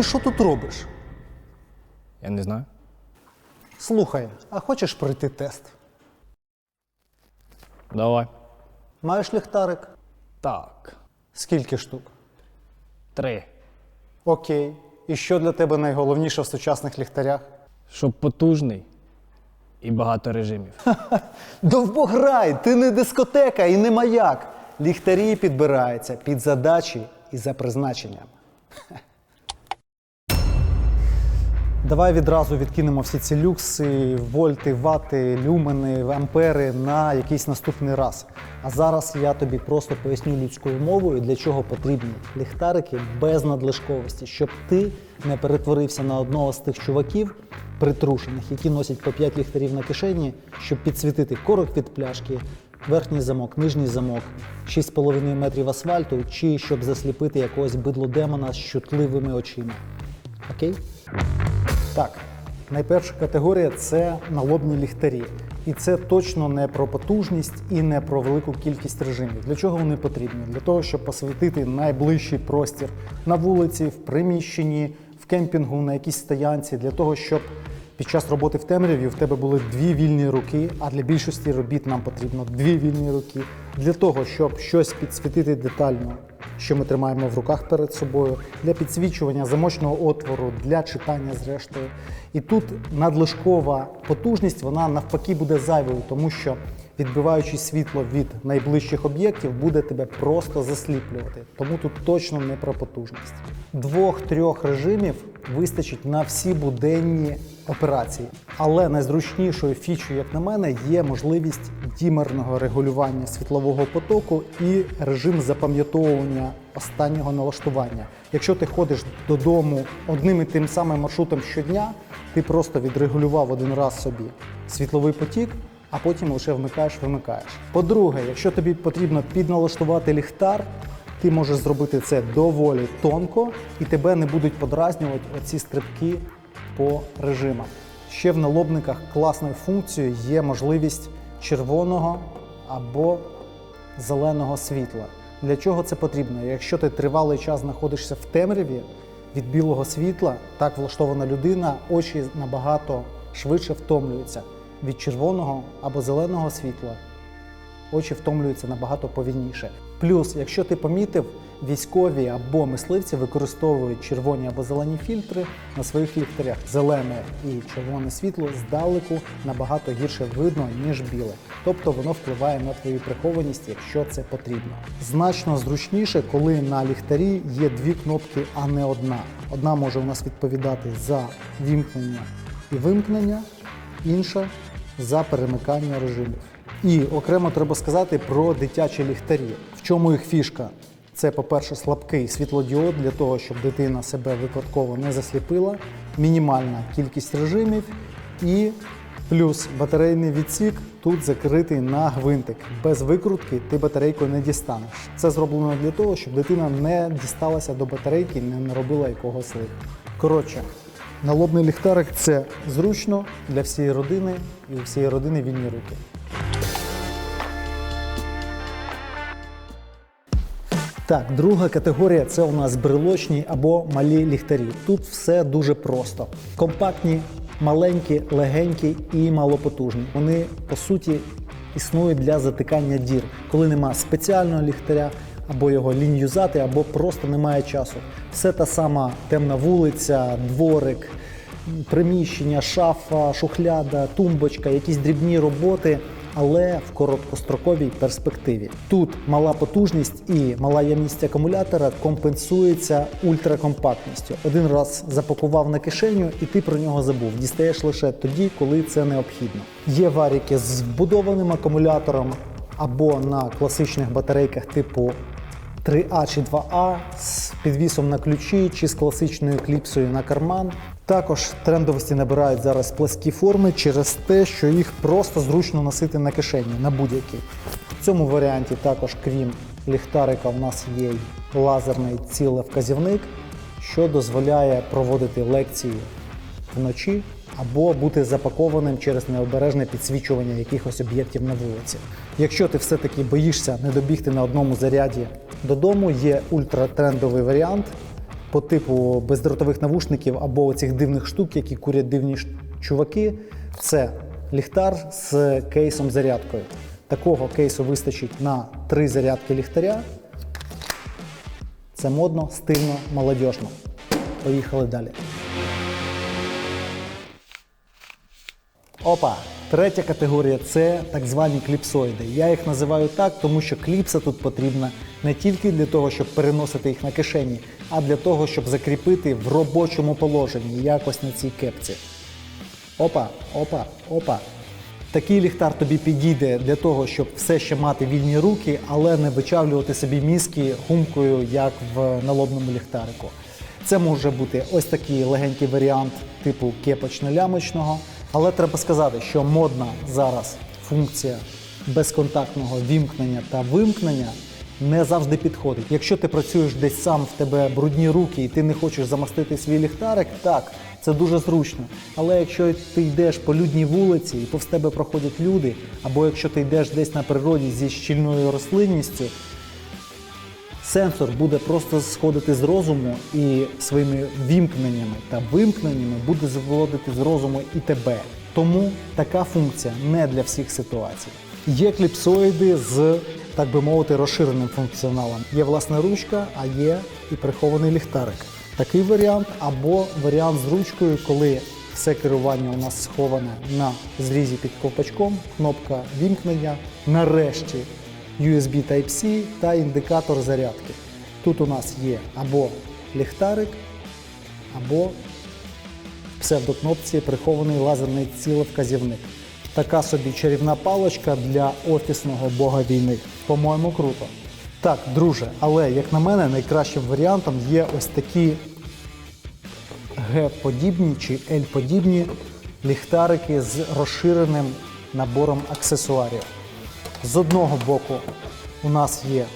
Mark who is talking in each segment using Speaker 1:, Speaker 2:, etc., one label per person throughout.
Speaker 1: ти що тут робиш?
Speaker 2: Я не знаю.
Speaker 1: Слухай, а хочеш пройти тест?
Speaker 2: Давай.
Speaker 1: Маєш ліхтарик?
Speaker 2: Так.
Speaker 1: Скільки штук?
Speaker 2: Три.
Speaker 1: Окей. І що для тебе найголовніше в сучасних ліхтарях?
Speaker 2: Щоб потужний і багато режимів.
Speaker 1: Довбограй, ти не дискотека і не маяк. Ліхтарі підбираються під задачі і за призначенням. Давай відразу відкинемо всі ці люкси, вольти, вати, люмени, ампери на якийсь наступний раз. А зараз я тобі просто поясню людською мовою, для чого потрібні ліхтарики без надлишковості, щоб ти не перетворився на одного з тих чуваків притрушених, які носять по 5 ліхтарів на кишені, щоб підсвітити корок від пляшки, верхній замок, нижній замок, 6,5 метрів асфальту, чи щоб засліпити якогось бидлодемона з чутливими очима. Окей? Так, найперша категорія це налобні ліхтарі. І це точно не про потужність і не про велику кількість режимів. Для чого вони потрібні? Для того, щоб посвітити найближчий простір на вулиці, в приміщенні, в кемпінгу, на якійсь стоянці, для того, щоб під час роботи в темряві в тебе були дві вільні руки, а для більшості робіт нам потрібно дві вільні руки. Для того, щоб щось підсвітити детально, що ми тримаємо в руках перед собою, для підсвічування замочного отвору, для читання зрештою. І тут надлишкова потужність, вона навпаки буде зайвою, тому що відбиваючи світло від найближчих об'єктів, буде тебе просто засліплювати. Тому тут точно не про потужність. Двох-трьох режимів вистачить на всі буденні операції. Але найзручнішою фічою, як на мене, є можливість дімерного регулювання світлового потоку і режим запам'ятовування останнього налаштування. Якщо ти ходиш додому одним і тим самим маршрутом щодня, ти просто відрегулював один раз собі світловий потік, а потім лише вмикаєш, вимикаєш. По-друге, якщо тобі потрібно підналаштувати ліхтар, ти можеш зробити це доволі тонко, і тебе не будуть подразнювати оці стрибки по режимах. Ще в налобниках класною функцією є можливість червоного або зеленого світла. Для чого це потрібно? Якщо ти тривалий час знаходишся в темряві від білого світла, так влаштована людина, очі набагато швидше втомлюються. Від червоного або зеленого світла очі втомлюються набагато повільніше. Плюс, якщо ти помітив, військові або мисливці використовують червоні або зелені фільтри на своїх ліхтарях. Зелене і червоне світло здалеку набагато гірше видно, ніж біле. Тобто воно впливає на твою прихованість, якщо це потрібно. Значно зручніше, коли на ліхтарі є дві кнопки, а не одна. Одна може у нас відповідати за вімкнення і вимкнення, інша за перемикання режимів. І окремо треба сказати про дитячі ліхтарі. В чому їх фішка? Це, по-перше, слабкий світлодіод для того, щоб дитина себе випадково не засліпила, мінімальна кількість режимів і плюс батарейний відсік тут закритий на гвинтик. Без викрутки ти батарейку не дістанеш. Це зроблено для того, щоб дитина не дісталася до батарейки, не наробила якогось лиха. Коротше, налобний ліхтарик це зручно для всієї родини і у всієї родини вільні руки. Так, друга категорія це у нас брелочні або малі ліхтарі. Тут все дуже просто: компактні, маленькі, легенькі і малопотужні. Вони по суті існують для затикання дір, коли нема спеціального ліхтаря. Або його лінь юзати, або просто немає часу. Все та сама темна вулиця, дворик, приміщення, шафа, шухляда, тумбочка, якісь дрібні роботи, але в короткостроковій перспективі. Тут мала потужність і мала ємність акумулятора компенсується ультракомпактністю. Один раз запакував на кишеню, і ти про нього забув. Дістаєш лише тоді, коли це необхідно. Є варіки з вбудованим акумулятором або на класичних батарейках типу 3А чи 2А з підвісом на ключі чи з класичною кліпсою на карман. Також трендовості набирають зараз пласкі форми через те, що їх просто зручно носити на кишені на будь-які. В цьому варіанті також, крім ліхтарика, у нас є лазерний цілевказівник, що дозволяє проводити лекції вночі або бути запакованим через необережне підсвічування якихось об'єктів на вулиці. Якщо ти все-таки боїшся не добігти на одному заряді додому, є ультратрендовий варіант по типу бездротових навушників або цих дивних штук, які курять дивні чуваки, це ліхтар з кейсом зарядкою. Такого кейсу вистачить на три зарядки ліхтаря. Це модно, стильно, молодіжно. Поїхали далі. Опа! Третя категорія це так звані кліпсоїди. Я їх називаю так, тому що кліпса тут потрібна не тільки для того, щоб переносити їх на кишені, а для того, щоб закріпити в робочому положенні якось на цій кепці. Опа, опа, опа. Такий ліхтар тобі підійде для того, щоб все ще мати вільні руки, але не вичавлювати собі мізки гумкою, як в налобному ліхтарику. Це може бути ось такий легенький варіант типу кепочно-лямочного. Але треба сказати, що модна зараз функція безконтактного вімкнення та вимкнення не завжди підходить. Якщо ти працюєш десь сам, в тебе брудні руки і ти не хочеш замастити свій ліхтарик, так, це дуже зручно. Але якщо ти йдеш по людній вулиці і повз тебе проходять люди, або якщо ти йдеш десь на природі зі щільною рослинністю, сенсор буде просто сходити з розуму і своїми вімкненнями та вимкненнями буде заводити з розуму і тебе. Тому така функція не для всіх ситуацій. Є кліпсоїди з, так би мовити, розширеним функціоналом. Є власне ручка, а є і прихований ліхтарик. Такий варіант або варіант з ручкою, коли все керування у нас сховане на зрізі під ковпачком, кнопка вімкнення. Нарешті USB Type-C та індикатор зарядки. Тут у нас є або ліхтарик, або в псевдокнопці прихований лазерний цілевказівник. Така собі чарівна паличка для офісного бога війни. По-моєму, круто. Так, друже, але як на мене, найкращим варіантом є ось такі Г-подібні чи L-подібні ліхтарики з розширеним набором аксесуарів. З одного боку у нас є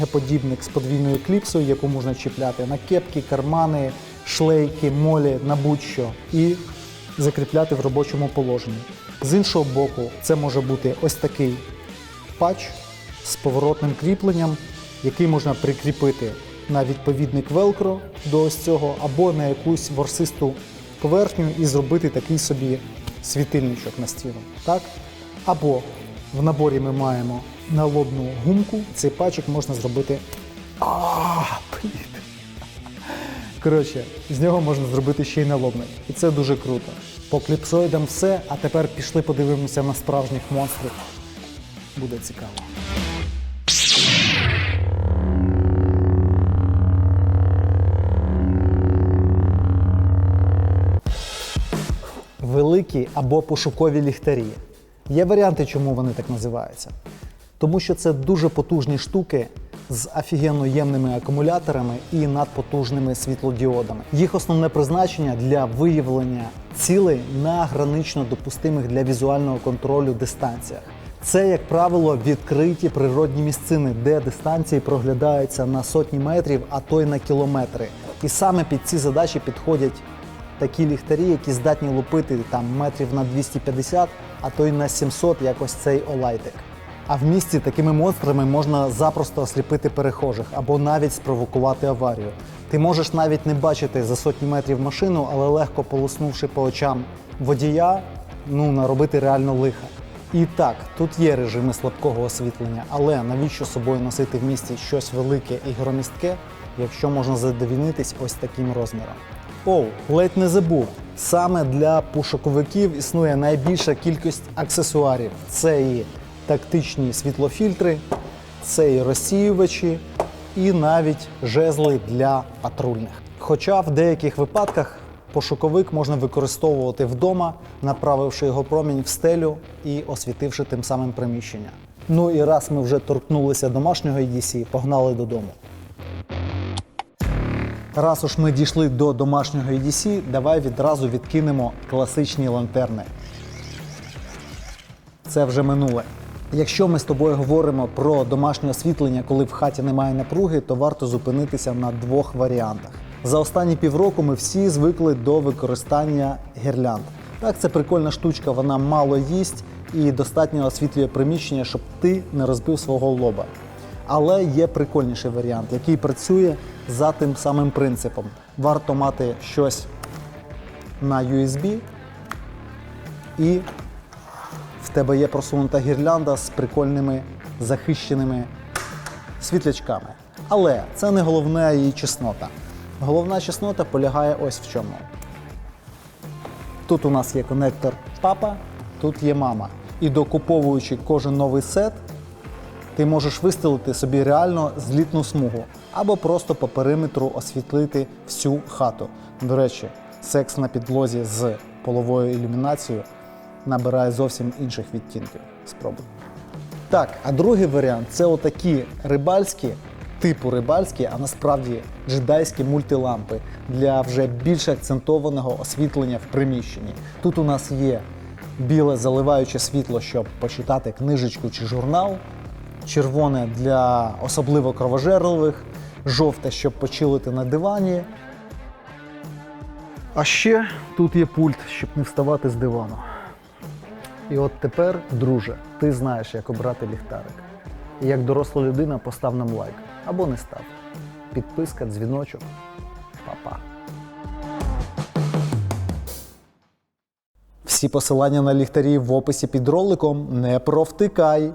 Speaker 1: Г-подібник з подвійною кліпсою, яку можна чіпляти на кепки, кармани, шлейки, молі, на будь-що і закріпляти в робочому положенні. З іншого боку, це може бути ось такий патч з поворотним кріпленням, який можна прикріпити на відповідник велкро до ось цього, або на якусь ворсисту поверхню і зробити такий собі світильничок на стіну. Так? Або в наборі ми маємо налобну гумку, цей патчик можна зробити. Коротше, з нього можна зробити ще й налобник. І це дуже круто. По кліпсоїдам все, а тепер пішли подивимося на справжніх монстрів. Буде цікаво. Великі або пошукові ліхтарі. Є варіанти, чому вони так називаються. Тому що це дуже потужні штуки з офігенно ємними акумуляторами і надпотужними світлодіодами. Їх основне призначення для виявлення цілей на гранично допустимих для візуального контролю дистанціях. Це, як правило, відкриті природні місцини, де дистанції проглядаються на сотні метрів, а то й на кілометри. І саме під ці задачі підходять такі ліхтарі, які здатні лупити там метрів на 250, а то й на 700, як ось цей олайтик. А в місті такими монстрами можна запросто осліпити перехожих або навіть спровокувати аварію. Ти можеш навіть не бачити за сотні метрів машину, але легко полоснувши по очам водія, ну наробити реально лиха. І так, тут є режими слабкого освітлення, але навіщо собою носити в місті щось велике і громістке, якщо можна задовільнитись ось таким розміром? Оу, ледь не забув. Саме для пушоковиків існує найбільша кількість аксесуарів. Це і тактичні світлофільтри, це і розсіювачі, і навіть жезли для патрульних. Хоча в деяких випадках пошуковик можна використовувати вдома, направивши його промінь в стелю і освітивши тим самим приміщення. Ну і раз ми вже торкнулися домашнього EDC, погнали додому. Раз уж ми дійшли до домашнього EDC, давай відразу відкинемо класичні лантерни. Це вже минуле. Якщо ми з тобою говоримо про домашнє освітлення, коли в хаті немає напруги, то варто зупинитися на двох варіантах. За останні півроку ми всі звикли до використання гірлянд. Так, це прикольна штучка, вона мало їсть і достатньо освітлює приміщення, щоб ти не розбив свого лоба. Але є прикольніший варіант, який працює за тим самим принципом. Варто мати щось на USB, і в тебе є просунута гірлянда з прикольними захищеними світлячками. Але це не головна її чеснота. Головна чеснота полягає ось в чому. Тут у нас є конектор папа, тут є мама. І докуповуючи кожен новий сет, ти можеш вистелити собі реально злітну смугу або просто по периметру освітлити всю хату. До речі, секс на підлозі з половою ілюмінацією набирає зовсім інших відтінків. Спробуй. Так, а другий варіант це отакі рибальські, типу рибальські, а насправді джедайські мультилампи для вже більш акцентованого освітлення в приміщенні. Тут у нас є біле заливаюче світло, щоб почитати книжечку чи журнал, червоне для особливо кровожерливих, жовте, щоб почилити на дивані. А ще тут є пульт, щоб не вставати з дивану. І от тепер, друже, ти знаєш, як обрати ліхтарик. І як доросла людина постав нам лайк або не став. Підписка, дзвіночок. Па-па. Всі посилання на ліхтарі в описі під роликом. Не провтикай!